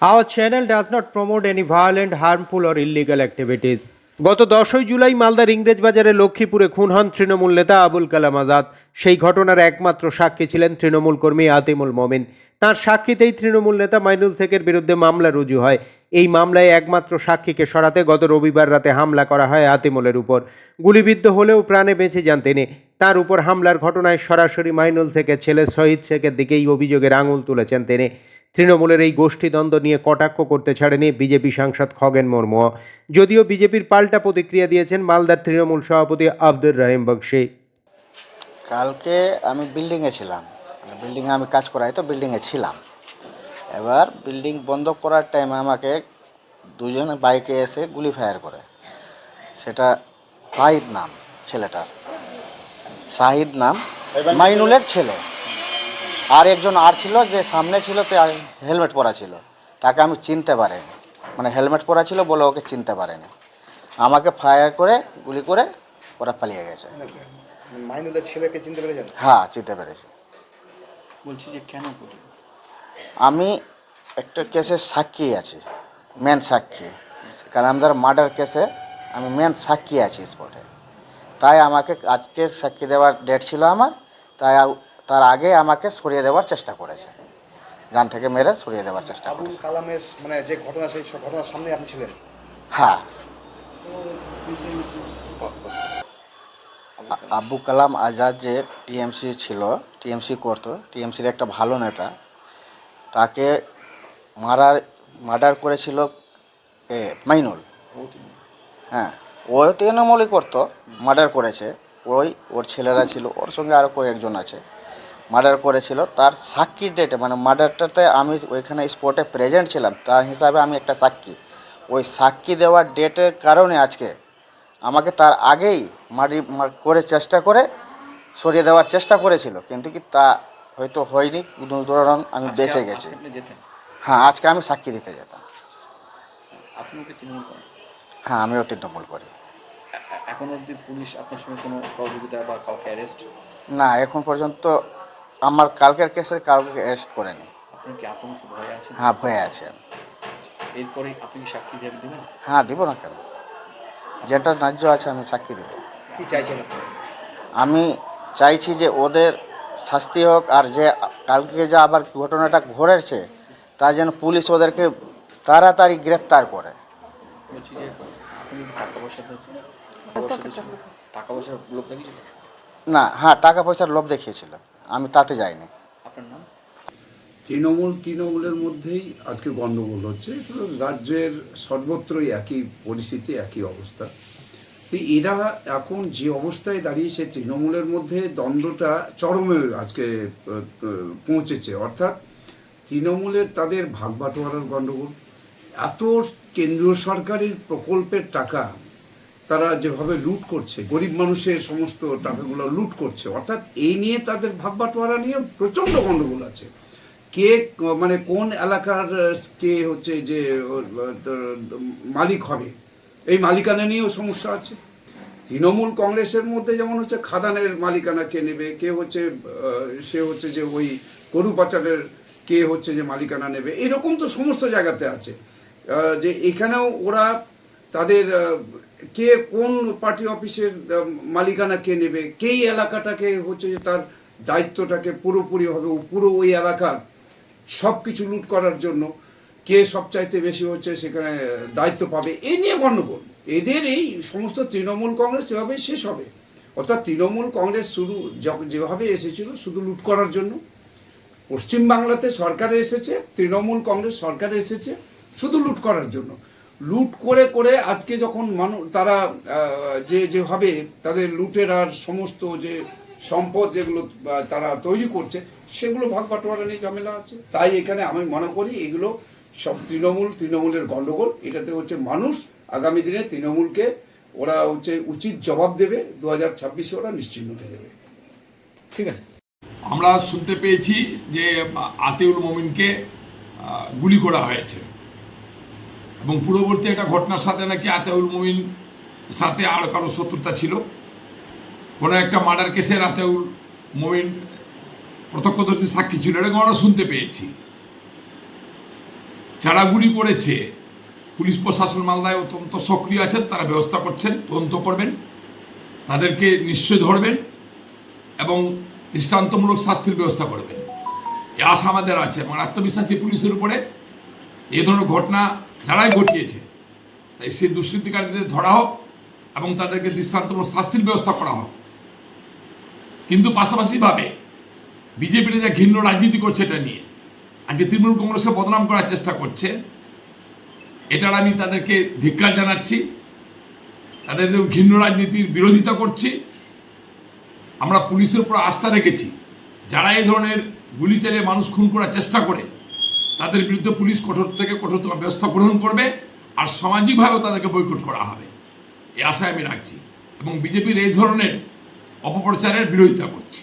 Our channel does not promote any violent, harmful, or illegal activities. গত দশই জুলাই মালদার ইংরেজ বাজারে লক্ষ্মীপুরে খুন হন তৃণমূল নেতা আবুল কালাম আজাদ। সেই ঘটনার একমাত্র সাক্ষী ছিলেন তৃণমূল কর্মী আতিমুল মমিন। তার সাক্ষীতেই তৃণমূল নেতা মাইনুল শেখের বিরুদ্ধে মামলা রুজু হয়। এই মামলায় একমাত্র সাক্ষীকে সরাতে গত রবিবার রাতে হামলা করা হয় আতিমুলের উপর। গুলিবিদ্ধ হলেও প্রাণে বেঁচে যান তিনি। তার উপর হামলার ঘটনায় সরাসরি মাইনুল থেকে ছেলে শহীদ শেখের দিকেই অভিযোগের আঙুল তুলেছেন তিনি। তৃণমূলের এই গোষ্ঠীদ্বন্দ্ব নিয়ে কটাক্ষ করতে ছাড়েনি বিজেপি সাংসদ খগেন মুর্মু। যদিও বিজেপির পাল্টা প্রতিক্রিয়া দিয়েছেন মালদার তৃণমূল সভাপতি আব্দুর রহিম বক্সি। কালকে আমি বিল্ডিংয়ে ছিলাম। মানে বিল্ডিংয়ে আমি কাজ করাই তো বিল্ডিংয়ে ছিলাম। এবার বিল্ডিং বন্ধ করার টাইমে আমাকে দুজন বাইকে এসে গুলি ফায়ার করে। সেটা শাহিদ নাম, ছেলেটার। শাহিদ নাম মাইনুলের ছেলে। আর একজন আর ছিল যে সামনে ছিল তে হেলমেট পরা ছিল। তাকে আমি চিনতে পারিনি। মানে হেলমেট পরা ছিল বলে ওকে চিনতে পারেনি। আমাকে ফায়ার করে গুলি করে ওরা পালিয়ে গেছে। মাইনুলের ছেলেকে চিনতে পেরেছেন? হ্যাঁ চিনতে পেরেছি। বলছি যে কেন আমি একটা কেসের সাক্ষী আছি মেন সাক্ষী। কারণ আমাদের মার্ডার কেসে আমি মেন সাক্ষী আছি স্পটে তাই আমাকে আজকে সাক্ষী দেওয়ার ডেট ছিল আমার তাই তার আগে আমাকে সরিয়ে দেওয়ার চেষ্টা করেছে। জান থেকে মেরে সরিয়ে দেওয়ার চেষ্টা করেছে। কালামের মানে যে ঘটনা সেই ঘটনার সামনে আপনি ছিলেন? হ্যাঁ। আব্বু কালাম আজাদ যে টিএমসি ছিল টিএমসি করতো টিএমসির একটা ভালো নেতা তাকে মারার মার্ডার করেছিল এ মাইনুল। হ্যাঁ। ও তৃণমূলই করতো মার্ডার করেছে। ওই ওর ছেলেরা ছিল ওর সঙ্গে আরও কয়েকজন আছে। মার্ডার করেছিল তার সাক্ষীর ডেটে মানে মার্ডারটাতে আমি ওইখানে স্পটে প্রেজেন্ট ছিলাম তার হিসাবে আমি একটা সাক্ষী। ওই সাক্ষী দেওয়ার ডেটের কারণে আজকে আমাকে তার আগেই মারি করে চেষ্টা করে সরিয়ে দেওয়ার চেষ্টা করেছিল। কিন্তু কি তা হয়তো হয়নি উদাহরণ আমি বেঁচে গেছি। হ্যাঁ আজকে আমি সাক্ষী দিতে যেতাম। হ্যাঁ আমিও তৃণমূল করি। এখন অবধি পুলিশ আপনার সঙ্গে কোনো সহযোগিতা বা কাউকে অ্যারেস্ট না এখন পর্যন্ত আমার কালকের কেসে কাউকে অ্যারেস্ট করেনি। আপনার কি আতঙ্কে ভয় আছে হ্যাঁ ভয়ে আছেন এরপরে আপনি কি সাক্ষী দেবেন দিবেন হ্যাঁ দিব না কেন? যেটা ন্যায্য আছে আমি সাক্ষী দেব। কি চাইছেন আপনি? আমি চাইছি যে ওদের শাস্তি হোক আর যে কালকে যে আবার ঘটনাটা ঘটেছে তা যেন পুলিশ ওদেরকে তাড়াতাড়ি গ্রেপ্তার করে। বলছি যে আপনি টাকা পয়সা টাকা পয়সার লোক লাগিয়েছিল না হ্যাঁ টাকা পয়সার লোভ দেখিয়েছিল। আমি তাতে যাইনি। আপনার নাম? তৃণমূল তৃণমূলের মধ্যেই আজকে গণ্ডগোল হচ্ছে। রাজ্যের সর্বত্রই একই পরিস্থিতি একই অবস্থা। তো এরা এখন যে অবস্থায় দাঁড়িয়েছে তৃণমূলের মধ্যে দ্বন্দ্বটা চরমে আজকে পৌঁছেছে। অর্থাৎ তৃণমূলের তাদের ভাগ বাটোয়ারার গণ্ডগোল। এত কেন্দ্রীয় সরকারের প্রকল্পের টাকা তারা যেভাবে লুট করছে, গরিব মানুষের সমস্ত টাকাগুলো লুট করছে, অর্থাৎ এই নিয়ে তাদের ভাগ বাটোয়ারা নিয়ে প্রচণ্ড গণ্ডগোল আছে। কে মানে কোন এলাকার, কে হচ্ছে যে, মালিক হবে? এই মালিকানা নিয়েও সমস্যা আছে। তৃণমূল কংগ্রেসের মধ্যে যেমন হচ্ছে খাদানের মালিকানা কে নেবে, কে হচ্ছে, সে হচ্ছে যে ওই গরু পাচারের কে হচ্ছে যে মালিকানা নেবে, এরকম তো সমস্ত জায়গাতে আছে। যে এখানেও ওরা তাদের কে কোন পার্টি অফিসের মালিকানা কে নেবে, কেই এলাকাটাকে হচ্ছে যে তার দায়িত্বটাকে পুরোপুরিভাবে পুরো ওই এলাকার সব কিছু লুট করার জন্য কে সবচাইতে বেশি হচ্ছে সেখানে দায়িত্ব পাবে এই নিয়ে গণ্ডগোল। এদের এই সমস্ত তৃণমূল কংগ্রেস এভাবেই শেষ হবে, অর্থাৎ তৃণমূল কংগ্রেস যখ- যেভাবে এসেছিল শুধু লুট করার জন্য, পশ্চিমবাংলাতে সরকারে এসেছে, তৃণমূল কংগ্রেস সরকারে এসেছে শুধু লুট করার জন্য। লুট করে করে আজকে যখন মানুষ তারা যে, যেভাবে তাদের লুটের আর সমস্ত যে সম্পদ যেগুলো তারা তৈরি করছে, সেগুলো ভাগ বাটোয়ারা নিয়ে ঝামেলা আছে। তাই এখানে আমি মনে করি এগুলো সব তৃণমূল, তৃণমূলের গণ্ডগোল এটাতে হচ্ছে মানুষ আগামী দিনে তৃণমূলকে, ওরা হচ্ছে উচিত জবাব দেবে দু হাজার ছাব্বিশে ওরা নিশ্চিন্ন হয়ে যাবে। ঠিক আছে। আমরা শুনতে পেয়েছি যে আতিউল মমিনকে গুলি করা হয়েছে। এবং পূর্ববর্তী একটা ঘটনার সাথে নাকি আতিউল মমিন সাথে আর কারও শত্রুতা ছিল। কোনো একটা মার্ডার কেসে আতিউল মমিন প্রত্যক্ষদর্শী সাক্ষী ছিল এরকম আমরা শুনতে পেয়েছি। যারা গুলি করেছে, পুলিশ প্রশাসন মালদায় অত্যন্ত সক্রিয় আছেন, তারা ব্যবস্থা করছেন, তদন্ত করবেন, তাদেরকে নিশ্চয় ধরবেন এবং দৃষ্টান্তমূলক শাস্তির ব্যবস্থা করবেন। আশা আমাদের আছে এবং আত্মবিশ্বাসী পুলিশের উপরে এই ধরনের ঘটনা যারাই ঘটিয়েছে, তাই সেই দুষ্কৃতিকারীদের ধরা হোক এবং তাদেরকে দৃষ্টান্তমূলক শাস্তির ব্যবস্থা করা হোক। কিন্তু পাশাপাশিভাবে বিজেপির যা ঘৃণ্য রাজনীতি করছে এটা নিয়ে, আজকে তৃণমূল কংগ্রেসকে বদনাম করার চেষ্টা করছে, এটার আমি তাদেরকে ধিক্কার জানাচ্ছি। তাদের ঘৃণ্য রাজনীতির বিরোধিতা করছি, আমরা পুলিশের উপর আস্থা রেখেছি। যারা এই ধরনের গুলি চালিয়ে মানুষ খুন করার চেষ্টা করে তাদের বিরুদ্ধে পুলিশ কঠোর থেকে কঠোরতম ব্যবস্থা গ্রহণ করবে আর সামাজিকভাবেও তাদেরকে বৈকট করা হবে। এই আশায় আমি রাখছি এবং বিজেপির এই ধরনের অপপ্রচারের বিরোধিতা করছি।